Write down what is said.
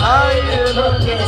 Ay, no, no, no.